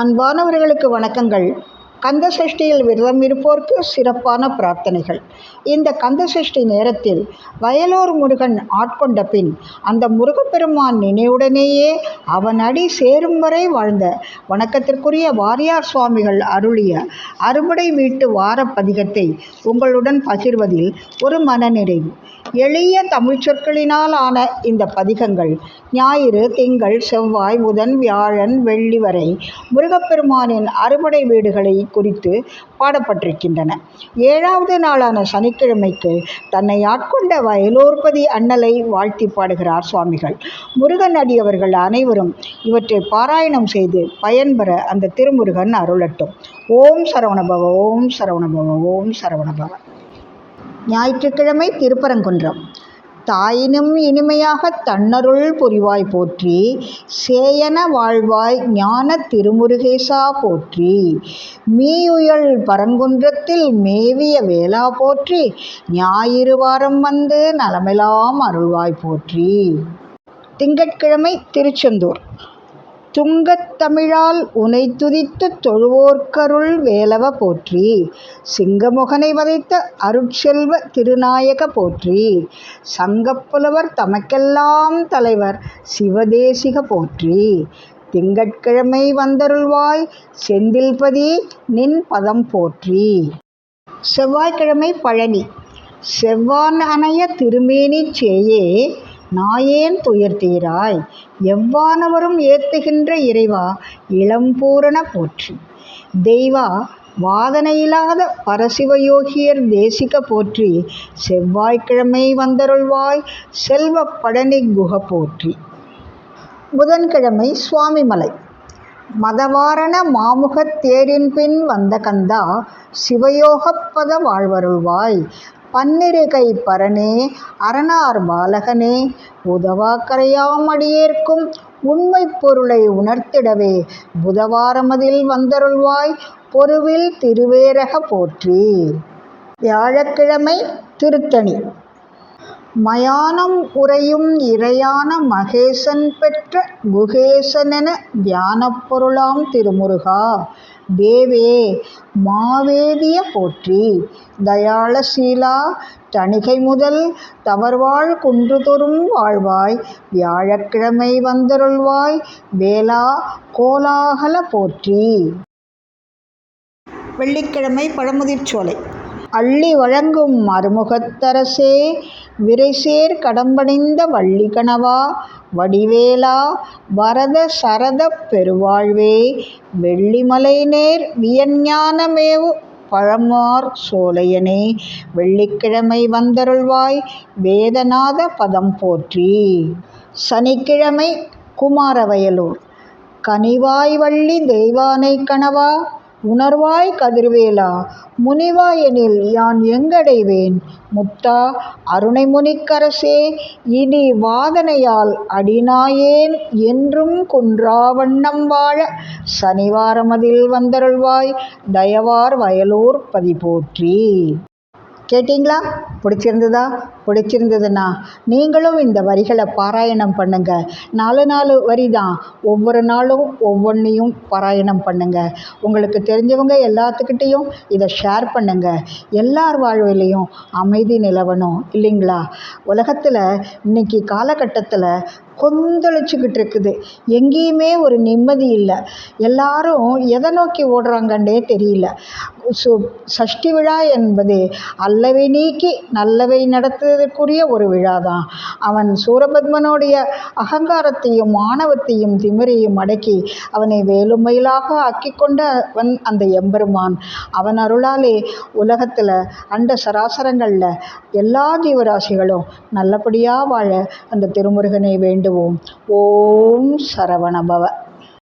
அன்பானவர்களுக்கு வணக்கங்கள். கந்த சஷ்டியில் விரதம் இருப்போருக்கு சிறப்பான பிரார்த்தனைகள். இந்த கந்த சஷ்டி நேரத்தில் வயலூர் முருகன் ஆட்கொண்ட பின் அந்த முருகப்பெருமான் நினைவுடனேயே அவன் அடி சேரும் வரை வாழ்ந்த வணக்கத்திற்குரிய வாரியார் சுவாமிகள் அருளிய அறுபடை வீட்டு வாரப்பதிகத்தை உங்களுடன் பகிர்வதில் ஒரு மனநிறைவு. எளிய தமிழ் சொற்களினால் ஆன இந்த பதிகங்கள் ஞாயிறு திங்கள் செவ்வாய் புதன் வியாழன் வெள்ளி வரை முருகப்பெருமானின் அறுபடை வீடுகளை குறித்து பாடப்பட்டிருக்கின்றன. ஏழாவது நாளான சனிக்கிழமைக்கு தன்னை ஆட்கொண்ட வயலோற்பதி அண்ணலை வாழ்த்தி பாடுகிறார் சுவாமிகள். முருகன் அடியவர்கள் அனைவரும் இவற்றை பாராயணம் செய்து பயன்பெற அந்த திருமுருகன் அருளட்டும். ஓம் சரவணபவ ஓம் சரவணபவ ஓம் சரவணபவ. ஞாயிற்றுக்கிழமை திருப்பரங்குன்றம். தாயினும் இனிமையாக தன்னருள் புரிவாய் போற்றி சேயன வாழ்வாய் ஞான திருமுருகேசா போற்றி. மீயுயல் பரங்குன்றத்தில் மேவிய வேளா போற்றி ஞாயிறு வாரம் வந்து நலமெல்லாம் அருள்வாய் போற்றி. திங்கட்கிழமை திருச்செந்தூர். துங்கத்தமிழால் உனை துதித்து தொழுவோர்க்கருள் வேலவ போற்றி. சிங்கமுகனை வதைத்த அருட்செல்வ திருநாயக போற்றி. சங்கப்புலவர் தமக்கெல்லாம் தலைவர் சிவதேசிக போற்றி. திங்கட்கிழமை வந்தருள்வாய் செந்தில்பதி நின் பதம் போற்றி. செவ்வாய்க்கிழமை பழனி. செவ்வான் அணைய திருமேனிச் சேயே நாயேன் துயர்தீராய் எவ்வானவரும் ஏத்துகின்ற இறைவா இளம்பூரண போற்றி. தெய்வா வாதனையில்லாத பரசிவயோகியர் தேசிக போற்றி. செவ்வாய்க்கிழமை வந்தருள்வாய் செல்வ படனி குக போற்றி. புதன்கிழமை சுவாமிமலை. மதவாரண மாமுகத் தேரின் பின் வந்த கந்தா சிவயோகப்பத வாழ்வருள்வாய். பன்னிருகை பரனே அரணார் பாலகனே உதவாக்கரையாமடியேற்கும் உண்மைப் பொருளை உணர்த்திடவே புதவாரமதில் வந்தருள்வாய் பொருவில் திருவேரக போற்றி. வியாழக்கிழமை திருத்தணி. மயானம் உறையும் இறையான மகேசன் பெற்ற குகேசனென தியானப் பொருளாம் திருமுருகா. தேவே மாவேதிய போற்றி. தயாள சீலா தணிகை முதல் தவறுவாழ் குன்றுதொறும் வாழ்வாய். வியாழக்கிழமை வந்தருள்வாய் வேளா கோலாகல போற்றி. வெள்ளிக்கிழமை பழமுதிர்ச்சோலை. அள்ளி வழங்கும் மறுமுகத்தரசே விரைசேர் கடம்பணிந்த வள்ளி கணவா வடிவேலா வரத சரத பெருவாழ்வே வெள்ளிமலை நேர் வியஞ்ஞானமேவு பழமார் சோலையனே வெள்ளிக்கிழமை வந்தருள்வாய் வேதநாத பதம் போற்றி. சனிக்கிழமை குமாரவயலூர். கனிவாய் வள்ளி தெய்வானை கணவா உணர்வாய் கதிர்வேலா முனிவா எனில் யான் எங்கடைவேன்? முத்தா அருணைமுனிக்கரசே இனி வாதனையால் அடிநாயேன் என்றும் குன்றா வண்ணம் வாழ சனிவாரமதில் வந்தருள்வாய். தயவார் வயலூர் பதிபோற்றி. கேட்டிங்களா? பிடிச்சிருந்ததா? பிடிச்சிருந்ததுன்னா நீங்களும் இந்த வரிகளை பாராயணம் பண்ணுங்கள் நாலு நாலு வரி தான் ஒவ்வொரு நாளும் ஒவ்வொன்றையும் பாராயணம் பண்ணுங்கள் உங்களுக்கு தெரிஞ்சவங்க எல்லாத்துக்கிட்டேயும் இதை ஷேர் பண்ணுங்கள் எல்லார் வாழ்விலையும் அமைதி நிலவணும் இல்லைங்களா? உலகத்தில் இன்னைக்கு காலகட்டத்தில் கொந்தளிச்சுக்கிட்டு இருக்குது எங்கேயுமே ஒரு நிம்மதி இல்லை. எல்லாரும் எதை நோக்கி ஓடுறாங்கன்றே தெரியல. சு சஷ்டி விழா என்பது அல்லவை நீக்கி நல்லவை நடத்துவதற்குரிய ஒரு விழா தான் அவன் சூரபத்மனுடைய அகங்காரத்தையும் மாணவத்தையும் திமிரையும் அடக்கி அவனை வேலுமையிலாக ஆக்கி கொண்டவன் அந்த எம்பெருமான். அவன் அருளாலே உலகத்தில் அண்ட சராசரங்களில் எல்லா ஜீவராசிகளும் நல்லபடியாக வாழ அந்த திருமுருகனை வேண்டுவோம் ஓம் சரவணபவ